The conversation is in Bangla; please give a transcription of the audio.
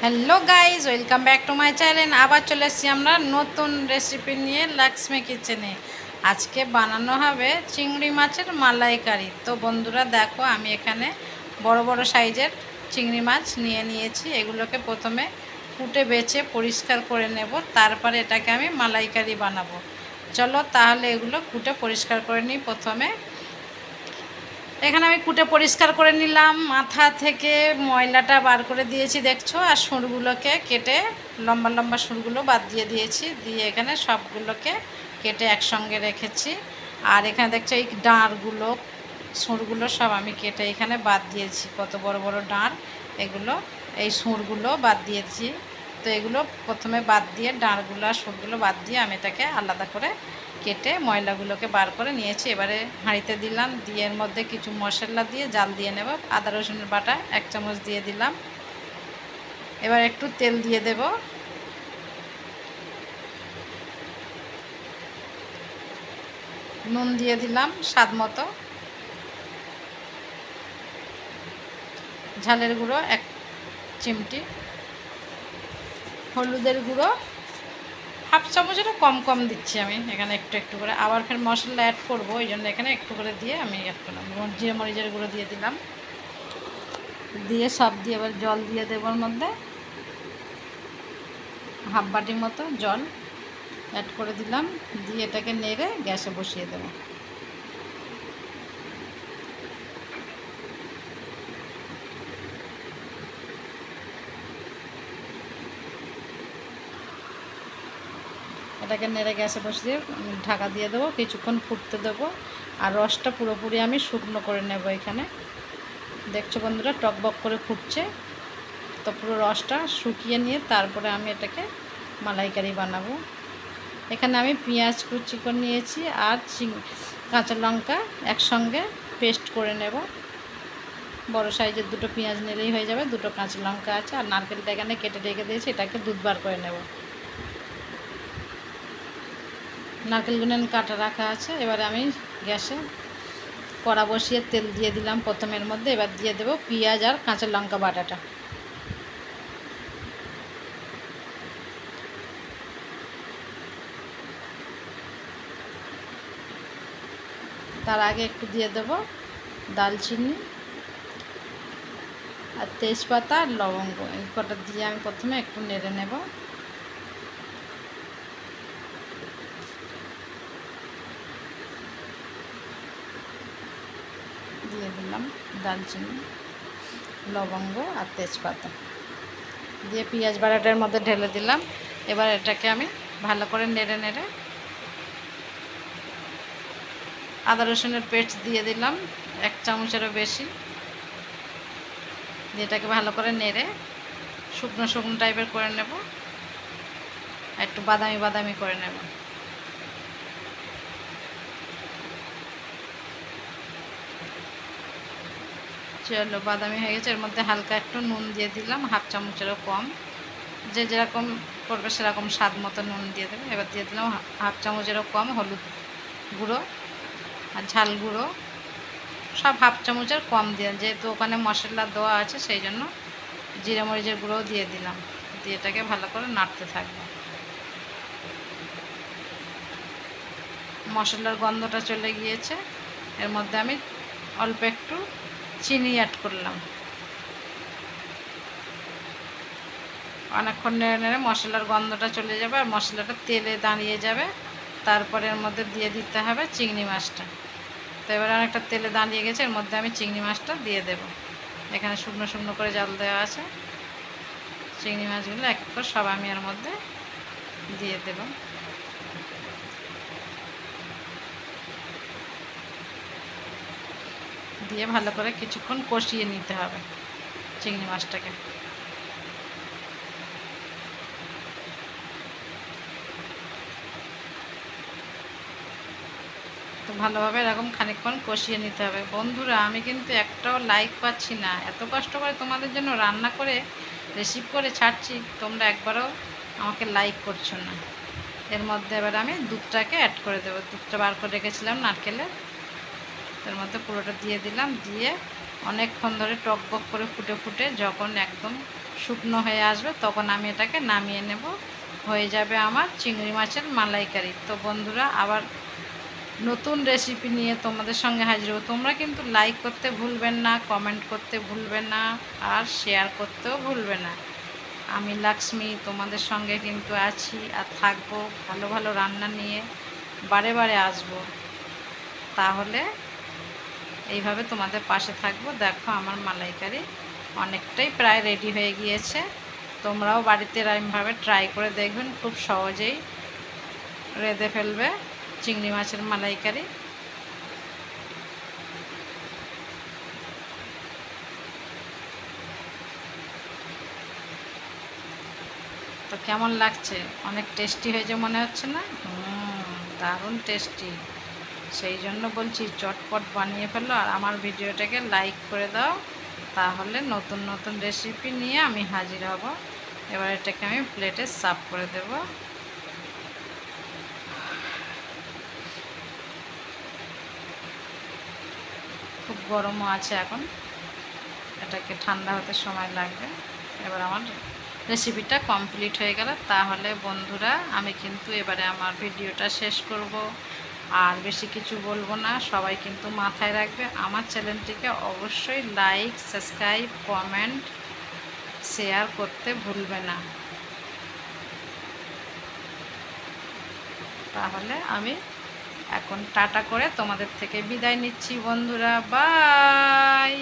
Hello guys welcome back to my channel আবার চলে এসেছি আমরা নতুন রেসিপি নিয়ে লক্ষ্মী কিচেনে আজকে বানানো হবে চিংড়ি মাছের মালাইকারি। তো বন্ধুরা, দেখো, আমি এখানে বড় বড় সাইজের চিংড়ি মাছ নিয়ে নিয়েছি। এগুলোকে প্রথমে কুটে বেছে পরিষ্কার করে নেব। তারপরে এটাকে আমি মালাইকারি বানাবো। চলো তাহলে এগুলো কুটে পরিষ্কার করে নিই প্রথমে। এখানে আমি কুটে পরিষ্কার করে নিলাম, মাথা থেকে ময়লাটা বার করে দিয়েছি, দেখছ? আর সুরগুলোকে কেটে, লম্বা লম্বা সুরগুলো বাদ দিয়ে দিয়েছি, দিয়ে এখানে সবগুলোকে কেটে একসঙ্গে রেখেছি। আর এখানে দেখছ, এই ডাঁড়গুলো সুরগুলো সব আমি কেটে এখানে বাদ দিয়েছি, কত বড় বড় ডাঁড়, এগুলো, এই সুরগুলো বাদ দিয়েছি। তো এগুলো প্রথমে বাদ দিয়ে, ডাঁড়গুলো আর সুরগুলো বাদ দিয়ে আমি তাকে আলাদা করে কেটে ময়লাগুলোকে বার করে নিয়েছি। এবারে হাঁড়িতে দিলাম, দিয়ে এর মধ্যে কিছু মশলা দিয়ে জাল দিয়ে নেব। আদা রসুনের বাটা এক চামচ দিয়ে দিলাম। এবার একটু তেল দিয়ে দেব। নুন দিয়ে দিলাম স্বাদ মতো। ঝালের গুঁড়ো এক চিমটি। হলুদের গুঁড়ো হাফ চামচেরও কম কম দিচ্ছি আমি, এখানে একটু একটু করে। আবার ফের মশলা অ্যাড করব, ওই জন্য এখানে একটু করে দিয়ে আমি অ্যাড করলাম। জিরে মরিচের গুঁড়ো দিয়ে দিলাম। দিয়ে সব দিয়ে এবার জল দিয়ে দেবোর মধ্যে। হাফ বাটির মতো জল অ্যাড করে দিলাম। দিয়ে এটাকে নেড়ে গ্যাসে বসিয়ে দেবো। এটাকে নেড়ে গ্যাসে বসিয়ে ঢাকা দিয়ে দেবো, কিছুক্ষণ ফুটতে দেবো। আর রসটা পুরোপুরি আমি শুকনো করে নেব এখানে। দেখছ বন্ধুরা, টকবক করে ফুটছে। তো পুরো রসটা শুকিয়ে নিয়ে তারপরে আমি এটাকে মালাইকারি বানাবো। এখানে আমি পেঁয়াজ কুচি করে নিয়েছি আর কাঁচা লঙ্কা একসঙ্গে পেস্ট করে নেব। বড় সাইজের দুটো পেঁয়াজ নিলেই হয়ে যাবে, দুটো কাঁচা লঙ্কা আছে আর নারকেলটা এখানে কেটে রেখে দিয়েছি, এটাকে দুধ বার করে নেব। নারকেলগুলো কাটা রাখা আছে, এবারে আমি গ্যাসে কড়া বসিয়ে তেল দিয়ে দিলাম প্রথমের মধ্যে, এবার দিয়ে দেবো পেঁয়াজ আর কাঁচা লঙ্কা বাটাটা। তার আগে একটু দিয়ে দেবো দালচিনি আর তেজপাতা আর লবঙ্গ, এই কটা দিয়ে আমি প্রথমে একটু নেড়ে নেব। দিয়ে দিলাম দারচিনি, লবঙ্গ আর তেজপাতা। দিয়ে পেঁয়াজ বাড়াটার মধ্যে ঢেলে দিলাম। এবার এটাকে আমি ভালো করে নেড়ে নেড়ে আদা রসুনের পেস্ট দিয়ে দিলাম, এক চামচেরও বেশি। এটাকে ভালো করে নেড়ে শুকনো শুকনো টাইপের করে নেব। একটু বাদামি বাদামি করে নেব। চলো বাদামি হয়ে গেছে। এর মধ্যে হালকা একটু নুন দিয়ে দিলাম, হাফ চামচেরও কম। যে যেরকম করবে সেরকম স্বাদ মতো নুন দিয়ে দেবে। এবার দিয়ে দিলাম হাফ চামচেরও কম হলুদ গুঁড়ো আর ঝাল গুঁড়ো। সব হাফ চামচের কম দিয়ে যেহেতু ওখানে মশলা দেওয়া আছে, সেই জন্য জিরে মরিচের গুঁড়োও দিয়ে দিলাম। দিয়ে এটাকে ভালো করে নাড়তে থাকব। মশলার গন্ধটা চলে গিয়েছে। এর মধ্যে আমি অল্প একটু চিনি অ্যাড করলাম। অনেকক্ষণ নেড়ে মশলার গন্ধটা চলে যাবে আর মশলাটা তেলে দাঁড়িয়ে যাবে। তারপরে এর মধ্যে দিয়ে দিতে হবে চিংড়ি মাছটা। তো এবার অনেকটা তেলে দাঁড়িয়ে গেছে, এর মধ্যে আমি চিংড়ি মাছটা দিয়ে দেব। এখানে শুকনো শুকনো করে জাল দেওয়া আছে। চিংড়ি মাছগুলো এক এক করে সব আমি এর মধ্যে দিয়ে দেব। দিয়ে ভালো করে কিছুক্ষণ কষিয়ে নিতে হবে চিংড়ি মাছটাকে। তো ভালোভাবে এরকম খানিকক্ষণ কষিয়ে নিতে হবে। বন্ধুরা, আমি কিন্তু একটাও লাইক পাচ্ছি না। এত কষ্ট করে তোমাদের জন্য রান্না করে রিসিভ করে ছাড়ছি, তোমরা একবারও আমাকে লাইক করছ না। এর মধ্যে এবার আমি দুধটাকে অ্যাড করে দেবো। দুধটা বার করে রেখেছিলাম নারকেলের। এর মধ্যে পুরোটা দিয়ে দিলাম। দিয়ে অনেকক্ষণ ধরে টকবক করে ফুটে ফুটে যখন একদম শুকনো হয়ে আসবে তখন আমি এটাকে নামিয়ে নেব। হয়ে যাবে আমার চিংড়ি মাছের মালাইকারি। তো বন্ধুরা, আবার নতুন রেসিপি নিয়ে তোমাদের সঙ্গে হাজির হব। তোমরা কিন্তু লাইক করতে ভুলবেন না কমেন্ট করতে ভুলবেন না, আর শেয়ার করতেও ভুলবে না। আমি লক্ষ্মী, তোমাদের সঙ্গে কিন্তু আছি আর থাকব ভালো ভালো রান্না নিয়ে, বারে বারে আসব। তাহলে এইভাবে তোমাদের পাশে থাকব। দেখো আমার মালাইকারি অনেকটাই প্রায় রেডি হয়ে গিয়েছে। তোমরাও বাড়িতে এরমভাবে ট্রাই করে দেখবেন, খুব সহজেই রেঁধে ফেলবে চিংড়ি মাছের মালাইকারি। তো কেমন লাগছে? অনেক টেস্টি হয়েছে মনে হচ্ছে না? দারুণ টেস্টি সেই জন্য বলছি চটপট বানিয়ে ফেলো আর আমার ভিডিওটাকে লাইক করে দাও। তাহলে নতুন নতুন রেসিপি নিয়ে আমি হাজির হব। এবার এটাকে আমি প্লেটে সার্ভ করে দেব। খুব গরমও আছে এখন। এটাকে ঠান্ডা হতে সময় লাগবে। এবার আমার রেসিপিটা কমপ্লিট হয়ে গেল তাহলে বন্ধুরা আমি কিন্তু এবারে আমার ভিডিওটা শেষ করব। আর বেশি কিছু বলব না, সবাই কিন্তু মাথায় রাখবে। আমার চ্যানেলটিকে অবশ্যই লাইক সাবস্ক্রাইব কমেন্ট শেয়ার করতে ভুলবে না। তাহলে আমি এখন টাটা করে তোমাদের থেকে বিদায় নিচ্ছি বন্ধুরা। বাই